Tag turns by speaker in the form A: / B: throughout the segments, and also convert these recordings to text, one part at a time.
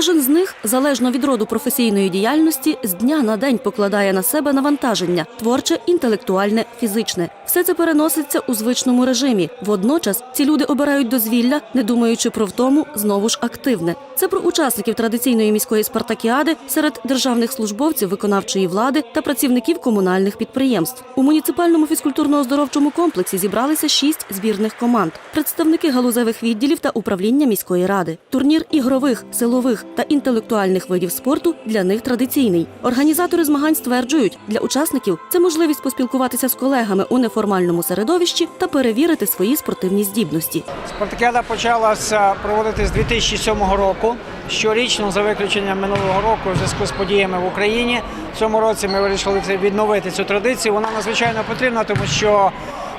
A: Кожен з них, залежно від роду професійної діяльності, з дня на день покладає на себе навантаження творче, інтелектуальне, фізичне. Все це переноситься у звичному режимі. Водночас ці люди обирають дозвілля, не думаючи про втому, знову ж активне. Це про учасників традиційної міської спартакіади серед державних службовців виконавчої влади та працівників комунальних підприємств. У муніципальному фізкультурно-оздоровчому комплексі зібралися шість збірних команд, представники галузевих відділів та управління міської ради. Турнір ігрових, силових та інтелектуальних видів спорту для них традиційний. Організатори змагань стверджують, для учасників це можливість поспілкуватися з колегами у неформальному середовищі та перевірити свої спортивні здібності.
B: Спартакіада почалася проводити з 2007 року. Щорічно, за виключенням минулого року, у зв'язку з подіями в Україні. В цьому році ми вирішили відновити цю традицію. Вона надзвичайно потрібна, тому що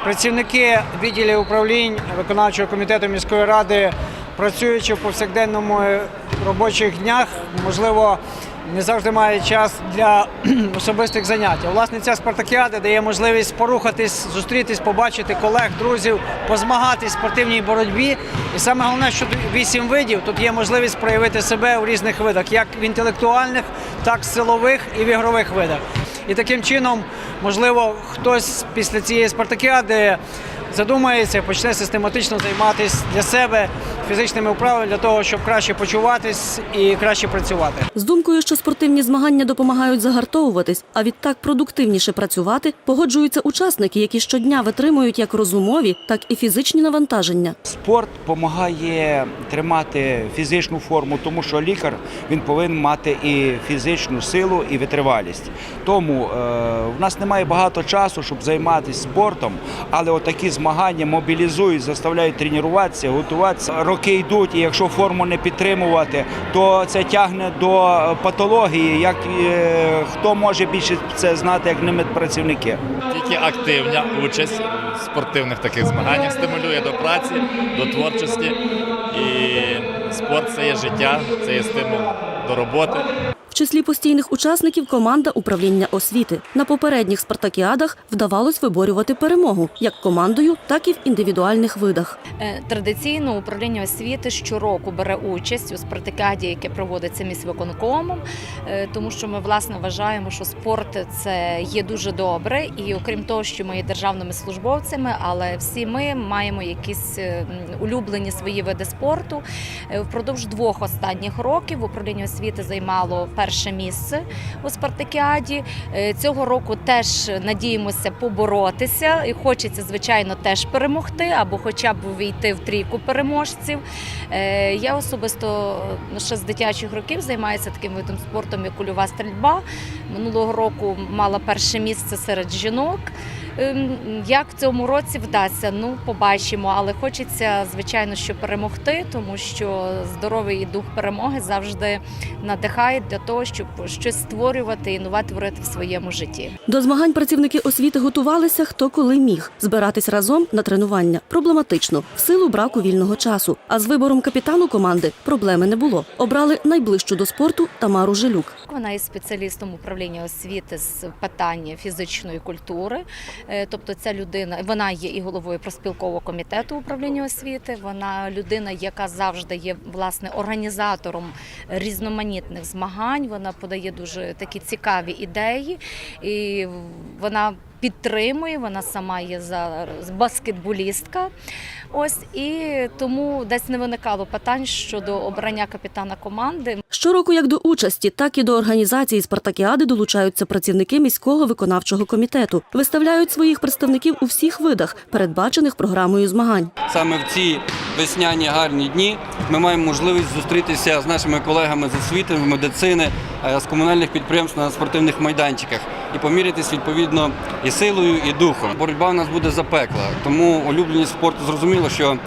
B: працівники відділів управлінь виконавчого комітету міської ради, працюючи в повсякденному е, робочих днях, можливо, не завжди мають час для особистих занять. Власне, ця спартакіада дає можливість порухатись, зустрітись, побачити колег, друзів, позмагатись в спортивній боротьбі. І саме головне, що вісім видів тут є можливість проявити себе у різних видах, як в інтелектуальних, так і в силових і в ігрових видах. І таким чином, можливо, хтось після цієї спартакіади задумається, почне систематично займатися для себе фізичними вправами для того, щоб краще почуватись і краще працювати.
A: З думкою, що спортивні змагання допомагають загартовуватись, а відтак продуктивніше працювати, погоджуються учасники, які щодня витримують як розумові, так і фізичні навантаження.
C: Спорт допомагає тримати фізичну форму, тому що лікар він повинен мати і фізичну силу, і витривалість. Тому е, в нас немає багато часу, щоб займатися спортом, але отакі змагання мобілізують, заставляють тренуватися, готуватися. Роки йдуть, і якщо форму не підтримувати, то це тягне до патології. Як е, хто може більше це знати, як не медпрацівники.
D: Тільки активна участь в спортивних таких змаганнях стимулює до праці, до творчості. І спорт це є життя, це є стимул до роботи.
A: Числі постійних учасників команда управління освіти. На попередніх спартакіадах вдавалось виборювати перемогу як командою, так і в індивідуальних видах.
E: Е, Традиційно управління освіти щороку бере участь у спартакіаді, яке проводиться міськвиконкомом, е, тому що ми власне вважаємо, що спорт це є дуже добре, і окрім того, що ми є державними службовцями, але всі ми маємо якісь е, улюблені свої види спорту. Впродовж двох останніх років управління освіти займало перше місце у спартакіаді. Е, Цього року теж надіємося поборотися, і хочеться, звичайно, теж перемогти або хоча б війти в трійку переможців. Е, Я особисто ну, ще з дитячих років займаюся таким видом спортом, як кульова стрільба. Минулого року мала перше місце серед жінок. Ем, Як в цьому році вдасться, ну побачимо. Але хочеться, звичайно, що перемогти, тому що здоровий дух перемоги завжди надихає для того, щоб щось створювати і нове творити в своєму житті.
A: До змагань працівники освіти готувалися хто коли міг. Збиратись разом на тренування проблематично в силу браку вільного часу. А з вибором капітану команди проблеми не було. Обрали найближчу до спорту Тамару Жилюк.
E: Вона є спеціалістом управління освіти з питання фізичної культури. Е, Тобто, ця людина вона є і головою проспілкового комітету управління освіти. Вона людина, яка завжди є власне організатором різноманітних змагань. Вона подає дуже такі цікаві ідеї, і вона підтримує. Вона сама є зараз баскетболістка. Ось і тому десь не виникало питань щодо обрання капітана команди.
A: Щороку як до участі, так і до організації спартакіади долучаються працівники міського виконавчого комітету. Виставляють своїх представників у всіх видах, передбачених програмою змагань.
F: Саме в ці весняні гарні дні ми маємо можливість зустрітися з нашими колегами з освіти, медицини, е, з комунальних підприємств на спортивних майданчиках і помірятись відповідно і силою, і духом. Боротьба у нас буде запекла, тому улюбленість спорту зрозуміло, що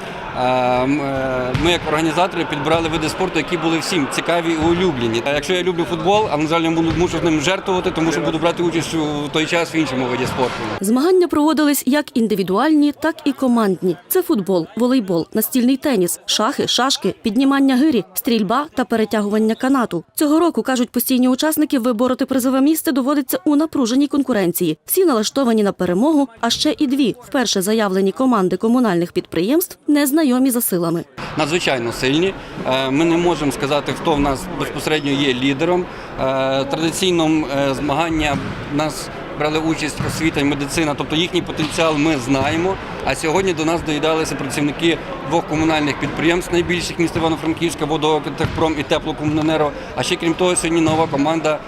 F: ми як організатори підбирали види спорту, які були всім цікаві і улюблені. Якщо я люблю футбол, а на жаль, я мушу з ним жертвувати, тому що буду брати участь у той час в іншому виді спорту.
A: Змагання проводились як індивідуальні, так і командні. Це футбол, волейбол, настільний теніс, шахи, шашки, піднімання гирі, стрільба та перетягування канату. Цього року кажуть постійні учасники, вибороти призове місце доводиться у напруженій конкуренції. Всі налаштовані на перемогу, а ще і дві вперше заявлені команди комунальних підприємств не знайомі знайомі за силами.
F: надзвичайно сильні. Е, Ми не можемо сказати, хто в нас безпосередньо є лідером. Е, Традиційно е, змагання нас брали участь освіта і медицина, тобто їхній потенціал ми знаємо. А сьогодні до нас доїдалися працівники двох комунальних підприємств, найбільших міст Івано-Франківська, водоконтехпром і теплокомуненерго. А ще крім того, сьогодні нова команда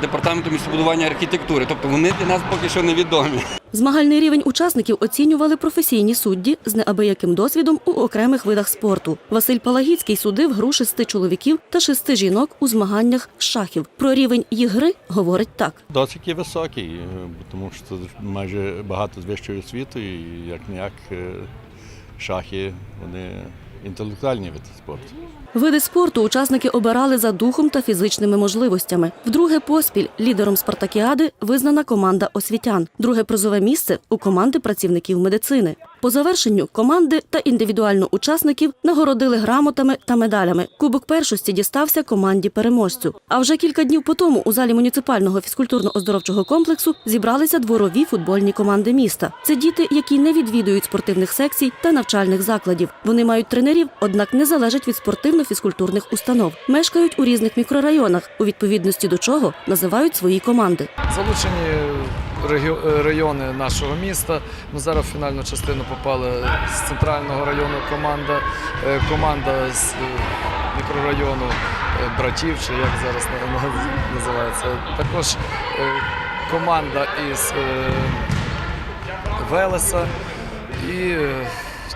F: департаменту містобудування і архітектури. Тобто вони для нас поки що невідомі.
A: Змагальний рівень учасників оцінювали професійні судді з неабияким досвідом у окремих видах спорту. Василь Палагіцький судив гру шести чоловіків та шести жінок у змаганнях з шахів. Про рівень їх гри говорить так.
G: Досить є високий, е, тому що майже багато з вищою освітою, і як ніяк шахи вони інтелектуальні вид спорту.
A: Види спорту учасники обирали за духом та фізичними можливостями. Вдруге поспіль лідером спартакіади визнана команда освітян. Друге призове місце у команди працівників медицини. По завершенню команди та індивідуально учасників нагородили грамотами та медалями. Кубок першості дістався команді переможцю. А вже кілька днів по тому у залі муніципального фізкультурно-оздоровчого комплексу зібралися дворові футбольні команди міста. Це діти, які не відвідують спортивних секцій та навчальних закладів. Вони мають тренерів, однак не залежать від спортивно-фізкультурних установ. Мешкають у різних мікрорайонах, у відповідності до чого називають свої команди.
H: Залучені райони нашого міста. Ми зараз в фінальну частину попали з центрального району команда, е, команда з е, мікрорайону е, братів, чи як зараз на- на- називається. Також е, команда із е, Велеса і е,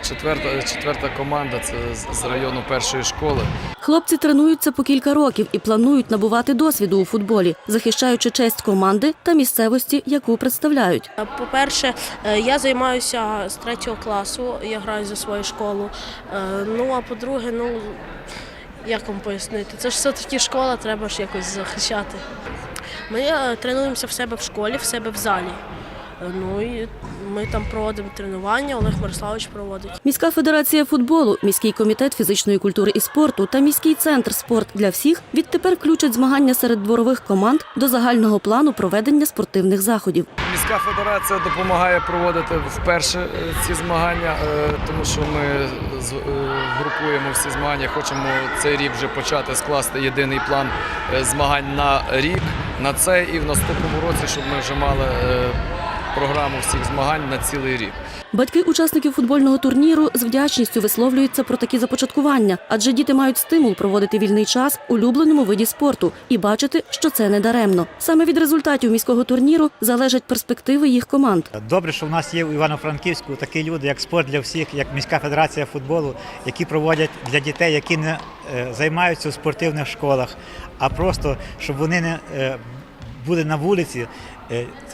H: четверта, четверта команда це з- з району першої школи.
A: Хлопці тренуються по кілька років і планують набувати досвіду у футболі, захищаючи честь команди та місцевості, яку представляють.
I: По-перше, е, я займаюся з третього класу, я граю за свою школу. Е, Ну а по-друге, ну як вам пояснити, це ж все-таки школа, треба ж якось захищати. Ми е, тренуємося в себе в школі, в себе в залі. Ну і ми там проводимо тренування, Олег Мирославович проводить.
A: Міська федерація футболу, міський комітет фізичної культури і спорту та міський центр спорт для всіх відтепер включать змагання серед дворових команд до загального плану проведення спортивних заходів.
H: Міська федерація допомагає проводити вперше е, ці змагання, е, тому що ми з- е, групуємо всі змагання. Хочемо цей рік вже почати скласти єдиний план змагань на рік, на цей і в наступному році, щоб ми вже мали програму всіх змагань на цілий рік.
A: Батьки учасників футбольного турніру з вдячністю висловлюються про такі започаткування, адже діти мають стимул проводити вільний час у улюбленому виді спорту і бачити, що це не даремно. Саме від результатів міського турніру залежать перспективи їх команд.
J: Добре, що в нас є у Івано-Франківську такі люди, як спорт для всіх, як міська федерація футболу, які проводять для дітей, які не е, займаються у спортивних школах, а просто щоб вони не е, були на вулиці.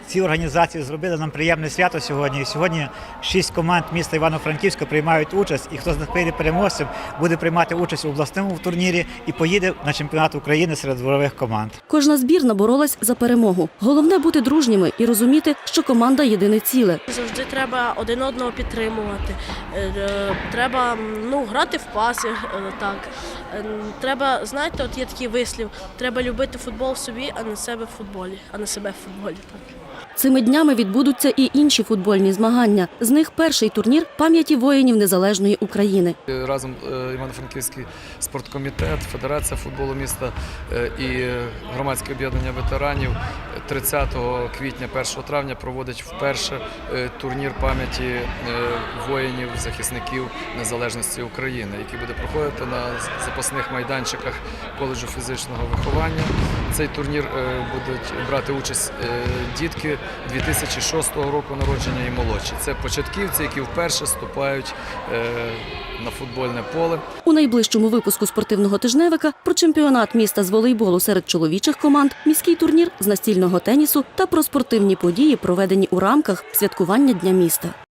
J: Ці організації зробили нам приємне свято сьогодні. І сьогодні шість команд міста Івано-Франківська приймають участь, і хто з них переможцем, буде приймати участь у обласному турнірі і поїде на чемпіонат України серед дворових команд.
A: Кожна збірна боролась за перемогу. Головне бути дружніми і розуміти, що команда єдине ціле.
I: Завжди треба один одного підтримувати. Е, е, Треба ну, грати в паси. е, Так. Треба, знаєте, от є такий вислів: треба любити футбол в собі, а не себе в футболі, а не себе в футболі. Так.
A: Цими днями відбудуться і інші футбольні змагання. З них перший турнір пам'яті воїнів незалежної України.
H: Разом е, Івано-Франківський спорткомітет, Федерація футболу міста е, і громадське об'єднання ветеранів 30 квітня, 1 травня проводить вперше е, турнір пам'яті воїнів, захисників незалежності України, який буде проходити на запасних майданчиках коледжу фізичного виховання. Цей турнір будуть брати участь дітки 2006 року народження і молодші. Це початківці, які вперше ступають е, на футбольне поле.
A: У найближчому випуску спортивного тижневика про чемпіонат міста з волейболу серед чоловічих команд, міський турнір з настільного тенісу та про спортивні події, проведені у рамках святкування Дня міста.